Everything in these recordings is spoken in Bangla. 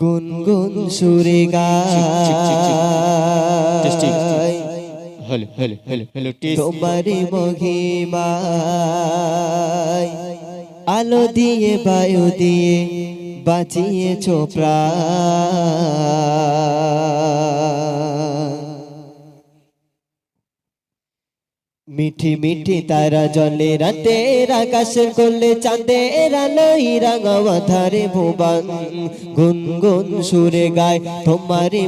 গুনগুন সুরে গাই hello hello hello hello test তোমারি মহিমায় আলো দিয়ে বায়ু দিয়ে বাঁচিয়েছ প্রাণ। মিঠি মিঠি তারা জলে রাতের আকাশের করলে চাঁদের আলোই রাঙাওয়া ধারে ভুবান। গুনগুন সুরে গায় তোমারই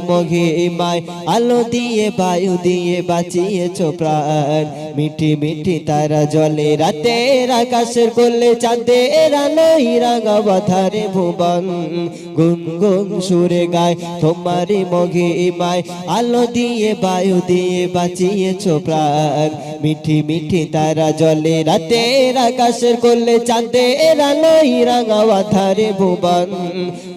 মায় আলো দিয়ে বায়ু দিয়ে বাঁচিয়েছ প্রাণ। মিঠি মিঠি তারা জলে রাতের আকাশের করলে চাঁদের আলোই রাঙাওয়া ধারে ভুবান। গুনগুন সুরে গায় তোমারই মায় আলো দিয়ে বায়ু দিয়ে বাঁচিয়েছ প্রাণ। মিঠি মিঠি তারা জলে রাতের আকাশের করলে চাঁদের আলোই রাঙাওয়া ধারে ভুবন।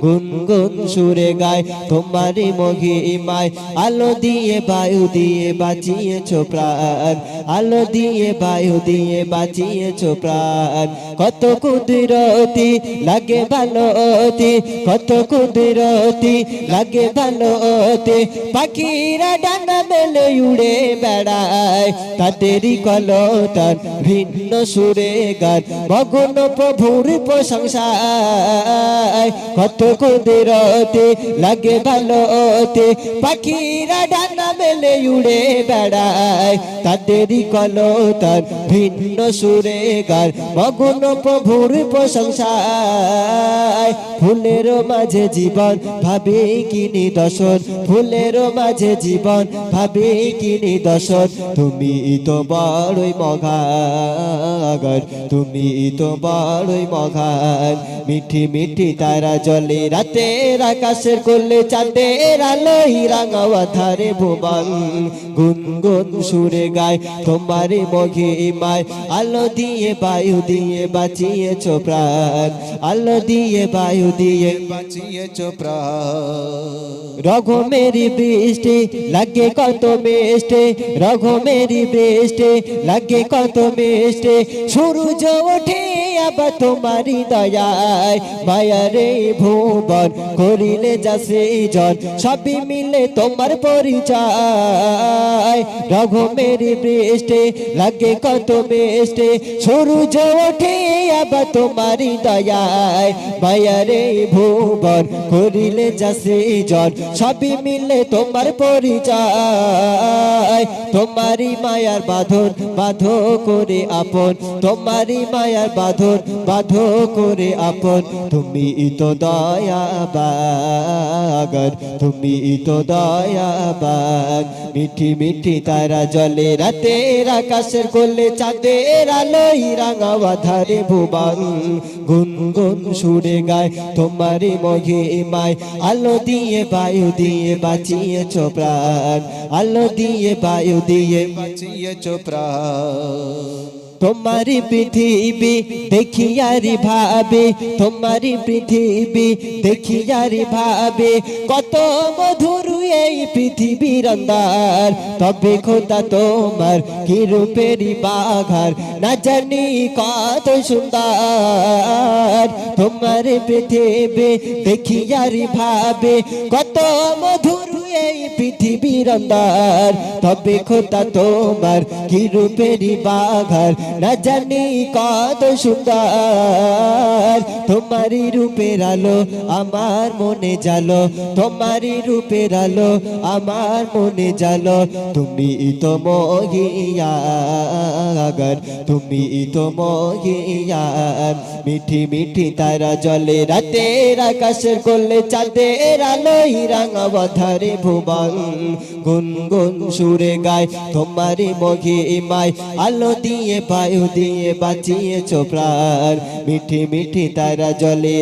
গুন গুন সুরে গায়, তোমারই মহিমায় আলো দিয়ে বায়ু দিয়ে বাঁচিয়েছ প্রাণ, আলো দিয়ে বায়ু দিয়ে বাঁচিয়েছ প্রাণ। কত কুদরতি লাগে ভালো অতি কত কুদরতি লাগে ভালো অতি পাখিরা ডানা মেলে উড়ে বেড়ায়, তাদেরই কলতার ভিন্ন সুরে গান। মগ্ন প্রভুর প্রশংসায় কত কুদরতি লাগে ভালো অতি পাখিরা ডানা মেলে উড়ে বেড়ায়, তাদেরই কলতার ভিন্ন সুরে গান। মগ্ন প্রভুর প্রশংসায়। ফুলের মাঝে জীবন, ভাবে কি নিদর্শন? ফুলের মাঝে জীবন, ভাবে কি নিদর্শন? তুমি তো বড়ই মঘাগর তুমি তো বড়ই মঘার মিঠি মিঠি তারা জলে রাতের আকাশের করলে চাঁদের আলোই রাঙাওয়া ধারে ভুবন। গুনগুন সুরে গায় তোমারে মঘে মায় আলো দিয়ে বায়ু দিয়ে বাঁচিয়েছ প্রাণ। আলো দিয়ে বায়ু দিয়ে। বাঁচিয়েছ প্রাণ। রঘমেরি বৃষ্টি লাগে কত মিষ্টি। রঘমেরি বৃষ্টি লাগে কত মিষ্টি। সূর্য ওঠে আবার তোমারি দয়ায়, মায়ারে ভুবন করিলে যাসে জন সবই মিলে তোমার পরিচয়। রঘমেরি বৃষ্টি, লাগে কত মিষ্টি, সূর্য ওঠে আবার তোমারি দয়ায়। মায়ারে ভুবন করিলে যাসে জন সবই মিলে তোমার পরিচয়। তোমারই মায়ার বাঁধন বাঁধো করে আপন, তোমারই মায়ার বাঁধন বাঁধো করে আপন। তুমি তো দয়া বাগর তুমি তো দয়া বাগ মিঠি মিঠি তারা জলে রাতের আকাশের করলে চাঁদের আলোই রাঙাওয়া ধারে ভুবন। গুনগুন সুরে গায় তোমারই মঘে মায় আলো দিয়ে বায়ু দিয়ে বাঁচিয়েছ প্রাণ। আলো দিয়ে বায়ু দিয়ে বাঁচিয়েছ প্রাণ। তোমারি পৃথিবী দেখিয়ারি ভাবে, তোমারি পৃথিবী দেখিয়ারি ভাবে। কত মধুর এই পৃথিবীর অন্দার তবে খোদা তোমার কি রূপেরই বাঘার, না জানি কত সুন্দর। তোমার পৃথিবী দেখিয়ারি ভাবে, কত মধুর এই পৃথিবীর অন্দার তবে খোদা তোমার কি রূপেরই বাঘার, না জানি কত সুন্দর। তোমারই রূপের আলো আমার মনে জালো, তোমারই রূপের আলো আমার মনে জালো। তুমি তো মহিয়াগর তুমি তো মহিয়ার মিঠি মিঠি তারা জলে, রাতের আকাশের করলে চাঁদের আলোই রাঙাওয়া ধারে ভুবন গুনগুন সুরে গায় তোমারই মঘি মায় আলো দিয়ে বায়ু দিয়ে বাঁচিয়েছ প্রাণ। মিঠি মিঠি তারা জলে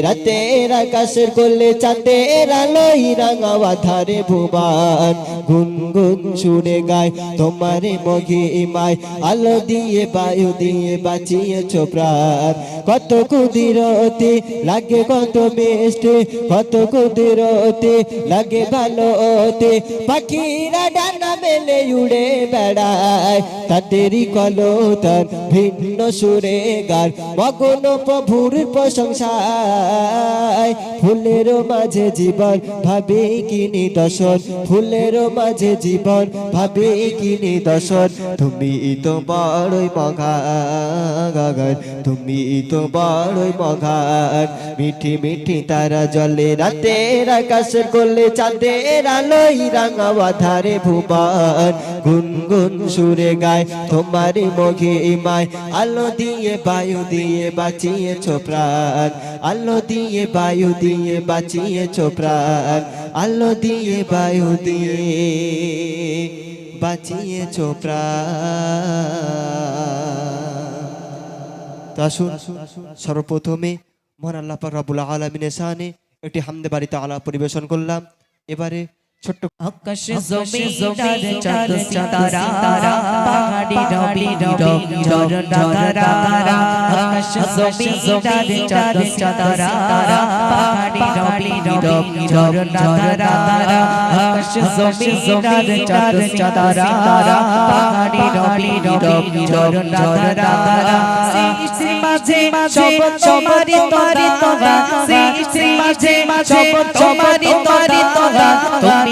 আকাশের করলে চাঁদের আলোই রাঙাওয়া ধারে ভুবন। গুনগুন সুরে গায় তোমারই মঘি মায় আলো দিয়ে বায়ু দিয়ে বাঁচিয়েছ প্রাণ। কত কুদিরতি লাগে কত মিষ্টি, কত কুদিরতি লাগে ভালো ওতে পাখিরা ডানা মেলে উড়ে বেড়ায়। তাদেরই কলতার ভিন্ন সুরে গার মগন প্রভুর প্রশংসায়। ফুলের মাঝে জীবন ভাবে কিনি দশন ফুলের মাঝে জীবন ভাবে কিনি দশন তুমি তো বড়ই মঘাগার তুমি তো বড়ই মঘার মিঠি মিঠি তারা জলে রাতের আকাশের করলে চাঁদের আলোই রাঙাওয়া ধারে ভুবন। গুনগুন সুরে গায় তোমারই মঘে মায় আলো দিয়ে বায়ু দিয়ে বাঁচিয়েছ প্রাণ। আলো দিয়ে বায়ু দিয়ে বাঁচিয়েছ প্রাণ। আলো দিয়ে বায়ু দিয়ে বাঁচিয়েছ প্রাণ। সর্বপ্রথমে মহান আল্লাহ পাক রব্বুল আলামিনের একটি হামদে বাড়িতে আলা পরিবেশন করলাম। এবারে ছোট্ট আকাশ জমিদার চাঁদ সিতারা পাহাড়ি রবি রবি ঝরনা ধারা আকাশ জমিদার চাঁদ সিতারা পাহাড়ি রবি রবি ঝরনা ধারা আকাশ জমিদার চাঁদ সিতারা পাহাড়ি রবি রবি ঝরনা ধারা সৃষ্টি মাঝে সব তোমারি তোমারি তোরা সৃষ্টি মাঝে সব তোমারি তোমারি তোরা তুমি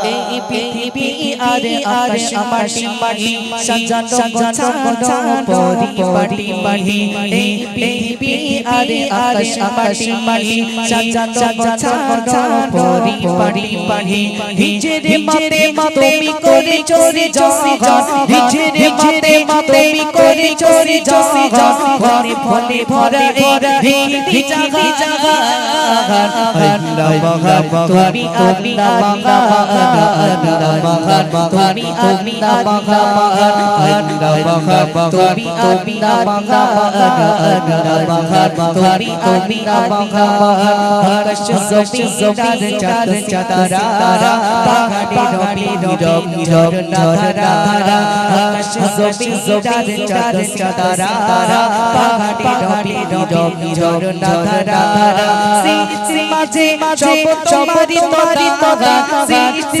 এই পৃথিবী আর আকাশ মাটি মাটি সাজানো গোছানো পরিপাটি পাটি এই পৃথিবী আর আকাশ মাটি মাটি সাজানো গোছানো পরিপাটি পাটি নিজের মতে তুমি করে চোরে জসি নিজের মতে তুমি করে চোরে জসি ফলে ভরা এই জাগা জাগা তুমি আমি বাহার তুমি আমি বাহার বাহার তুমি আমি বাহার বাহার তুমি আমি বাহার সবি সবির চাঁদ চাতারা পাহাড়ে রবি রব ঝর ঝরা আকাশ সবি সবির চাঁদ চাতারা পাহাড়ে রবি রব ঝর ঝরা সি সি মাঝে মাঝে চপরি তরি তরি সি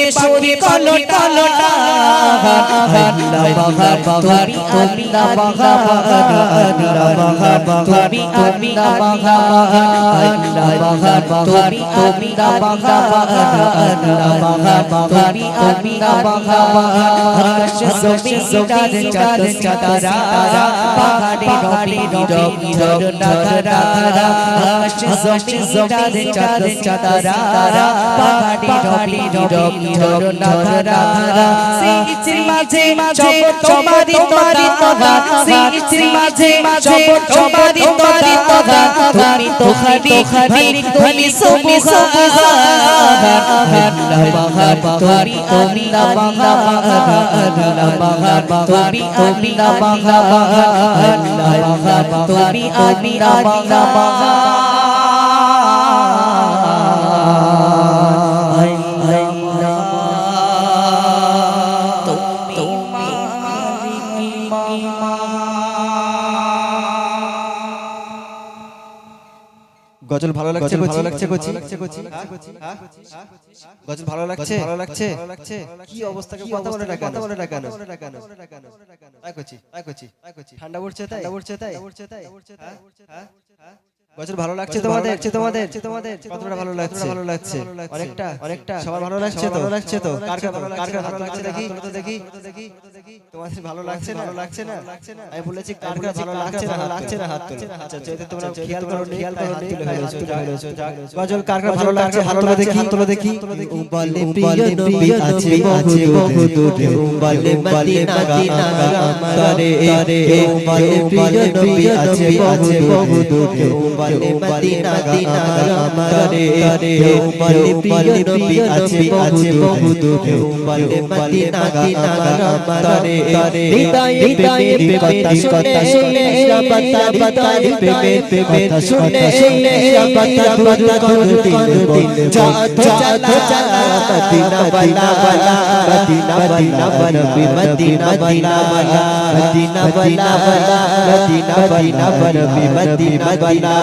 শরীর কলো কলো না। আল্লাহ বাবা তুমি তুমি না বাবা আল্লাহ বাবা তুমি তুমি না বাবা আল্লাহ বাবা তুমি তুমি না বাবা আল্লাহ বাবা তুমি তুমি না বাবা আকাশ জমি চাঁদ চাঁদ চাঁদারা পাহাড়ে রবি রবি ঝরনা ধারা আকাশ জমি চাঁদ চাঁদ চাঁদারা পাহাড়ে রবি রবি ঝরনা ধারা সিঁচির মাঝে মাঝে তোমারি তোমারি তদা সিঁচির মাঝে মাঝে তোমারি তোমারি তদা তুমি তো হরি হরি তুমি সুমি সুবহান বাহার তুমি তুমি বাংলা বাংলা বাহার তুমি তুমি বাংলা বাংলা বাহার তুমি তুমি বাংলা বাংলা গজল ভালো লাগছে ভালো লাগছে কোচি? গজল ভালো লাগছে ভালো লাগছে? কি অবস্থা কি কথা বলে না কথা বলে না কেন আয় কোচি আয় কোচি আয় কোচি। ঠান্ডা পড়ছে তাই? ঠান্ডা পড়ছে তাই? পড়ছে তাই? হ্যাঁ? হ্যাঁ? গজল ভালো লাগছে তোমাদের তোমাদের তোমাদের কতটা ভালো লাগছে ভালো লাগছে অনেকটা অনেকটা সবার ভালো লাগছে তো ভালো লাগছে তো কার কার কার কার ভালো লাগছে দেখি তো দেখি তোমাদের ভালো লাগছে না লাগছে না আমি বলেছি কার কার ভালো লাগছে না লাগছে না হাত তুলো আচ্ছা যদি তোমরা খেয়াল করো খেয়াল করো হাত তুলে ফেলেছো গজল কার কার ভালো লাগছে হাত তুলে দেখি তুলে দেখি বলে প্রিয় নবী আছে আছে বহু দূরে মদিনা মদিনা আমারে বলে প্রিয় নবী আছে আছে বহু দূরে বলে মদিনা মদিনা আমারে বলে প্রিয় নবী আছে আছে বহু দূরে বলে মদিনা মদিনা আমারে হৃদয়ে হৃদয়ে কথা কথা শুনে রাবতা বাতারি প্রেমের প্রেমের শুনে শুনে রাবতা কথা দূর দিল দিল যা চলা চলা মদিনা বালা বালা মদিনা মদিনা বরবি মদিনা মদিনা বালা মদিনা বালা বালা মদিনা মদিনা বরবি মদিনা মদিনা বালা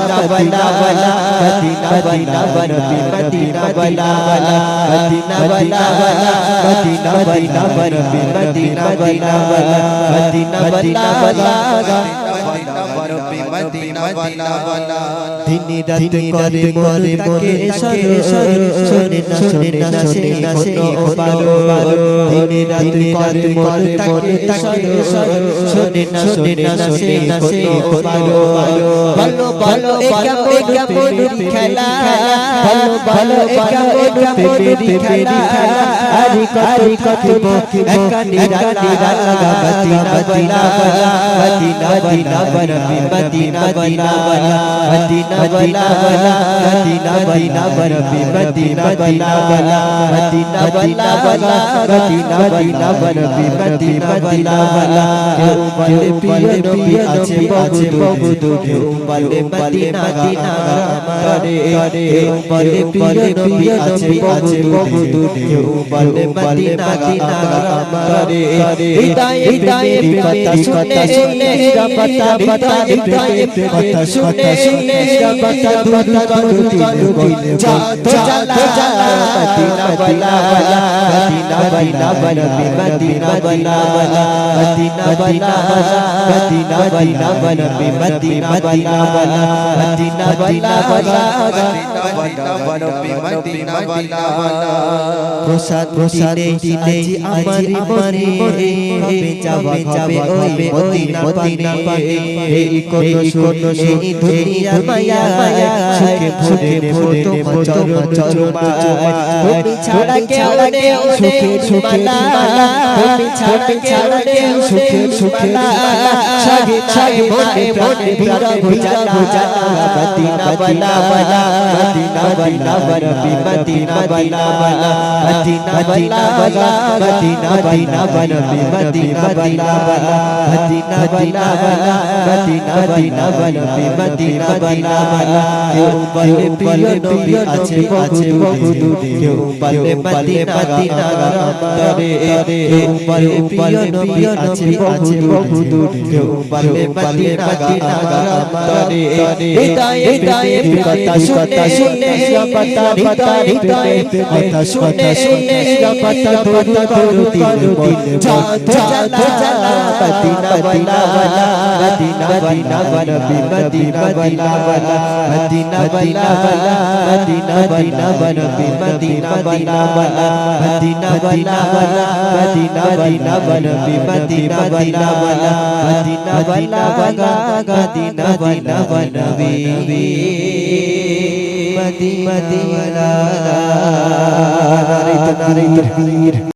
দিল দিল চলা চলা মদিনা বালা বালা মদিনা মদিনা বরবি মদিনা বালা বালা মদিনা বালা বালা মদিনা মদিনা বরবি মদিনা বালা বালা মদিনা মদিনা বালা দিনে রাতে করে করে মনে সরে সরে শোনে না শোনে না শোনে না সে পারো দিনে রাতে করে মনে মনে সরে সরে শোনে না শোনে না শোনে না সে পারো ভালো ভালো কেমন কেমন খেলা ভালো ভালো কেমন কেমন খেলা আরি আরি কত একা নিরা নিরা লাগা মদিনা মদিনা মদিনা মদিনা বলে নবী আছে আছে বহু দূরে বলে মদিনা মদিনা আমারে বলে প্রিয় নবী আছে আছে বহু দূরে বলে মদিনা মদিনা আমারে হৃদয়ে হৃদয়ে কথা কথা শুনে রাবতা বাতা হৃদয়ে কথা শুনে রাবতা দূর দূর দিল যা চলা চলা মদিনা বালা বালা মদিনা মদিনা বরবি মদিনা বালা বালা মদিনা মদিনা বালা মদিনা মদিনা বরবি মদিনা মদিনা বালা মদিনা মদিনা বালা প্রসাদ প্রসাদ দিনে আমার মনে হবে যাওয়া যাবে ওই মদিনা মদিনা পানে এই কোন কোন সেই দুনিয়া মায়া মায়া সুখে ভরে ভরে চরণ চরণ তুমি ছাড়া কেউ নেই সুখে সুখে তুমি ছাড়া কেউ নেই সুখে সুখে সাগে সাগে মনে মনে ভিড়া ভিড়া ভিড়া মদিনা বলা বলা মদিনা বলা বরবি মদিনা বলা বলা মদিনা মদিনা বলা মদিনা মদিনা বরবি মদিনা বলা বলা মদিনা মদিনা বলা মদিনা মদিনা বরবি মদিনা বলা কেউ বলে প্রিয় নবী আছে আছে বহু কেউ বলে মদিনা মদিনা তরে কেউ বলে প্রিয় নবী আছে আছে বহু কেউ বলে মদিনা মদিনা তরে হৃদয়ে হৃদয়ে কথা কথা শুনে কথা কথা হৃদয়ে কথা শুনে শুনে কথা দূর দূর দিল যা চলা চলা মদিনা মদিনা মদিনা বালা নবী মদিনা বালা মদিনা বালা মদিনা বালা নবী মদিনা মদিনা নারে তকবীর